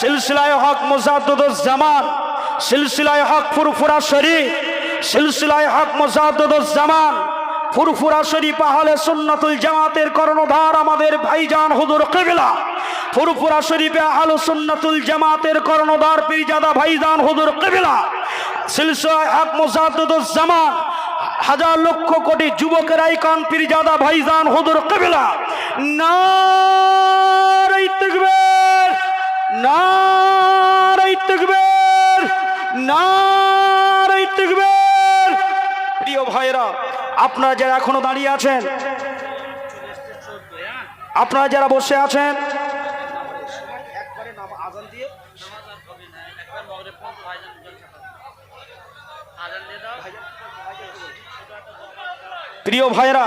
সিলসিলায় হক মোজাদ্দুজ্জামান সিলসিলায় হক ফুরফুরা শরীফ, সিলসিলায় হক মোজাদ্দুজ্জামান ফুরফুরা শরীফ আহলে সুন্নাতুল জামাতের কর্ণধার আমাদের ভাইজান হুজুর কিবলা, ফুরফুরা শরীফে আহলে সুন্নাতুল জামাতের কর্ণধার পীরজাদা ভাইজান হুজুর কিবলা, সিলসিলায় হক মোজাদ্দুজ্জামান হাজার লক্ষ কোটি যুবকের আইকন পীরজাদা ভাইজান হুজুর কিবলা নারাই তাকবীর। প্রিয় ভাইরা আপনারা যারা এখনও দাঁড়িয়ে আছেন, আপনারা যারা বসে আছেন, প্রিয় ভাইরা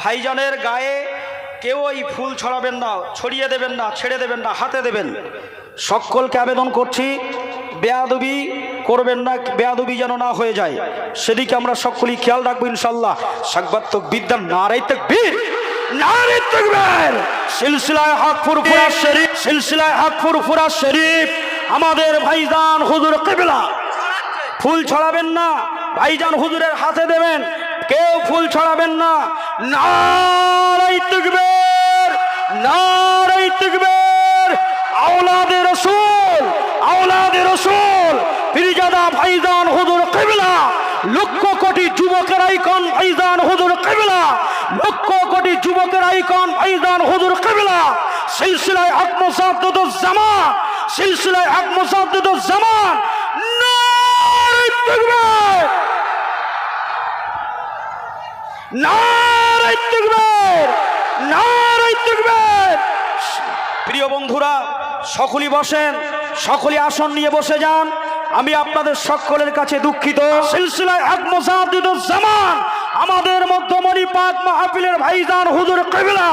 ভাইজানের গায়ে কেউ ওই ফুল ছড়াবেন না, ছড়িয়ে দেবেন না, ছেড়ে দেবেন না, হাতে দেবেন। সকলকে আবেদন করছি, বেয়াদবি করবেন না, বেয়াদবি যেন না হয়ে যায়। সেদিকে আমরা সকলেই খেয়াল রাখব ইনশাল্লাহ সাকবাত্মক বিদ্যা নারাই তকবীর নারাই তকবীর। সিলসিলায় হক ফুরফুরা শরীফ, সিলসিলায় হক ফুরফুরা শরীফ। আমাদের ভাইজান হুজুর কিবলা। ফুল ছড়াবেন না, ভাইজান হুজুরের হাতে দেবেন। কেউ ফুল ছড়াবেন না না নারাই তকবীর নারাই তকবীর আওলাদে রসুল আওলাদে রসুল। পিরিজাদা ভাইজান হুজুর কিবলা, লক্ষ কোটি যুবকের আইকন ভাইজান হুজুর কিবলা, লক্ষ কোটি যুবকের আইকন ভাইজান হুজুর কিবলা। সিলসিলায় হক মুসাদ্দুজ্জামান সিলসিলায় হক মুসাদ্দুজ্জামান নারাই তকবীর প্রিয় বন্ধুরা, সকলেই বসেন সকলে আসন নিয়ে বসে যান। আমি আপনাদের সকলের কাছে দুঃখিত। সিলসিলায় এক জামান, আমাদের মধ্যমণি পাক মাহফিলের ভাইজান হুজুর কবিলা।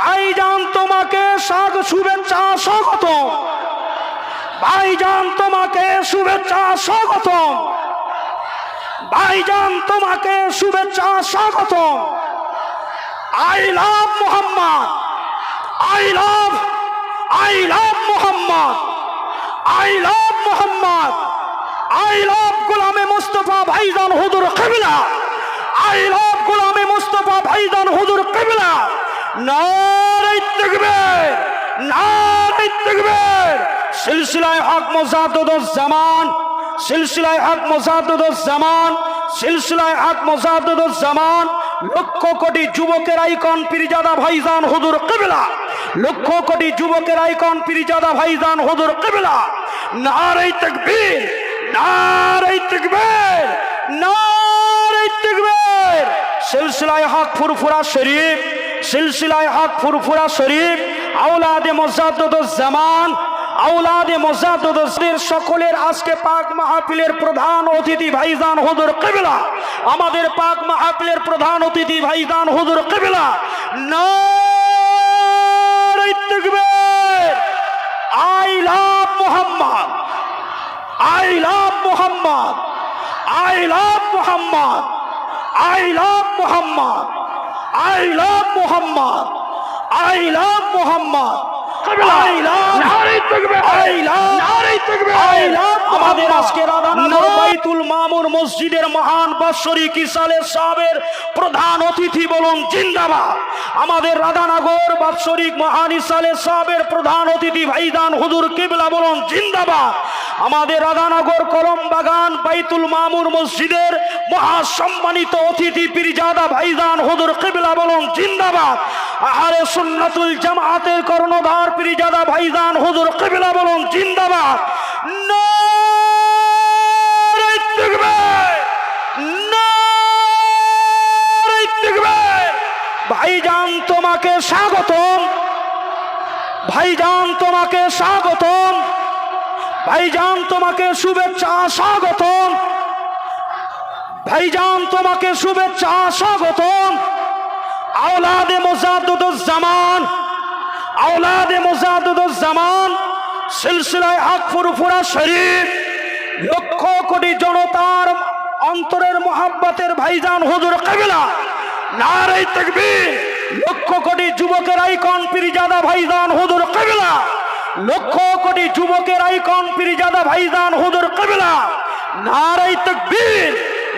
ভাইজান, তোমাকে শুভেচ্ছা স্বাগত ভাইজান, তোমাকে শুভেচ্ছা স্বাগত ভাইজান, তোমাকে শুভেচ্ছা স্বাগত I love Mohammad I love I love Mohammad I love Mohammad I love গোলামে Mustafa ভাইজান হুজুর কবিলা আই লাভ গোলামে মুস্তফা ভাইজান হুজুর কবিলা নারাই তকবীর নারাই তকবীর সিলসিলায় হক মোজাদ্দুজ্জামান সিলসিলায় হক মোজাদ্দুজ্জামান সিলসিলায় হক মোজাদ্দুজ্জামান লক্ষ কোটি যুবকের আইকন পীরজাদা ভাইজান হুজুর কিবলা। লক্ষ কোটি যুবকের আইকন পীরজাদা ভাইজান হুজুর কিবলা। নারাই তাকবীর নারাই তাকবীর নারাই তাকবীর। সিলসিলায় হক ফুরফুরা শরীফ, সিলসিলায় হক ফুরফুরা শরীফ, আওলাদে মোজাদ্দুজ্জামান আউলাদে মোজাদ্দুদের সকলের আজকে পাক মাহফিলের প্রধান অতিথি ভাইজান হুজুর কিবলা। আমাদের পাক মাহফিলের প্রধান অতিথি ভাইজান হুজুর কিবলা। তাকবীর। I love Mohammad. I love Mohammad. I love Mohammad. I love Mohammad. I love Mohammad. I love Mohammad. I love I love I love আমাদের আজকে বাইতুল মামুর মসজিদের মহান বাৎসরিক ইসালে সাহেবের প্রধান অতিথি বলুন জিন্দাবাদ। আমাদের রাধানগর বাৎসরিক মহান ইসালে সাহেবের প্রধান অতিথি ভাইদান হুজুর কিবলা বলুন জিন্দাবাদ। আমাদের রাধানগর কলম বাগান বাইতুল মামুর মসজিদের মহাসম্মানিত অতিথি পিরিজাদা ভাইজান হুজুর কিবলা বলুন জিন্দাবাদ। আহারে সুন্নাতুল জামাতের কর্ণধার পিরিজাদা ভাইজান হুজুর কিবলা বলুন জিন্দাবাদ। ভাইজান তোমাকে স্বাগতম। ভাইজান তোমাকে স্বাগতম। ভাইজান তোমাকে শুভেচ্ছা, স্বাগতম। ভাইজান তোমাকে শুভেচ্ছা, স্বাগতম। আওলাদে মোজাদ্দুজ্জামান আওলাদে মোজাদ্দুজ্জামান সিলসিলায় হক ফুরফুরা শরীফ, লক্ষ কোটি জনতার অন্তরের মোহাব্বতের ভাইজান হুজুর কাবিলা। নারে তকবীর। লক্ষ কোটি যুবকের আইকন পিরিজাদা ভাইজান হুজুর কাবিলা। লক্ষ কোটি যুবকের আইকন পিরিজাদা ভাইজান হুজুর কাবিলা। নারে তকবীর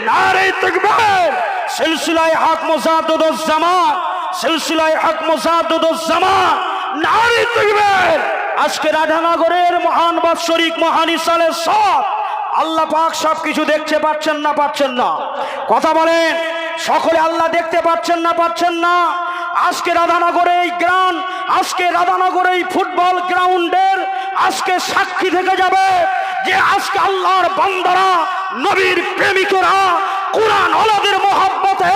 নারে তকবীর। সিলসিলায় হক মুসাদ্দুজ্জামান সিলসিলায় হক মুসাদ্দুজ্জামান নারে তকবীর। আজকে রাধানগরের মহান বাৎসরিক মহান ইসালের সব, আল্লাহ পাক সব কিছু দেখতে পাচ্ছেন না পাচ্ছেন না। কথা বলেন। সকলে আল্লাহ দেখতে পাচ্ছেন না পাচ্ছেন না? আজকে রাধানগরে এই গ্রাম আজকে রাধানগরে এই ফুটবল গ্রাউন্ডের আজকে সাক্ষী থেকে যাবে যে আজকে আল্লাহর বান্দারা, নবীর প্রেমিকরা কোরআন ওলাদের মহাব্বতে,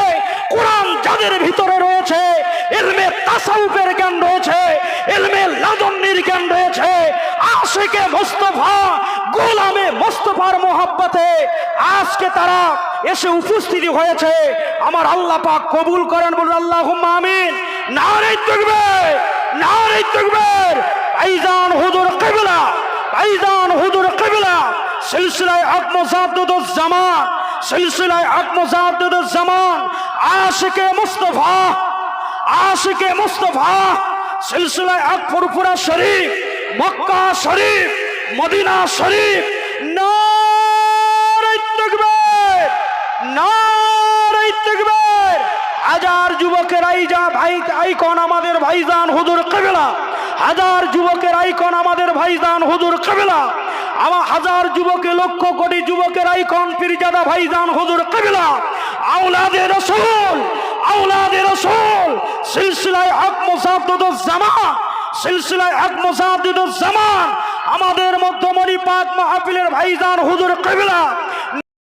কোরআন যাদের ভিতরে রয়েছে, এলমে তাসাউফের জ্ঞান রয়েছে, এলমে লাদন্নির জ্ঞান রয়েছে, আশেকে মোস্তফা গোলামে মোস্তফার মোহাব্বতে আজকে তারা এসে উপস্থিতি হয়েছে। আমার আল্লাহ পাক কবুল করেন বলুন আল্লাহ আমিন। নারে তকবীর নারে তকবীর। আইজান হুজুর কিবলা, আইজান হুজুর কিবলা। সিলসিলায় হক মুসাদ্দুজ্জামান সিলসিলায় হক মুসাদ্দুজ্জামান আশিকে মুস্তফা আশিকে মুস্তফা। সিলসিলায় হক ফুরফুরা শরীফ, মক্কা শরীফ। মদিনা শরীফ। হাজার যুবকের আইজা ভাই, আইকন আমাদের ভাইজান হুজুর কবিলা। হাজার যুবকের আইকন আমাদের ভাইজান হুজুর কবিলা। আমার হাজার যুবকে, লক্ষ কোটি যুবকের আইকন পীরজাদা ভাইজান হুজুর কবিলা। আউলাদে রসুল আউলাদে রসুল, সিলসিলায় হক মুসাদ্দুজ্জামান সিলসিলায় হক জামান। আমাদের মধ্যমণি পাক মাহফিলের ভাইজান হুজুর কবিলা।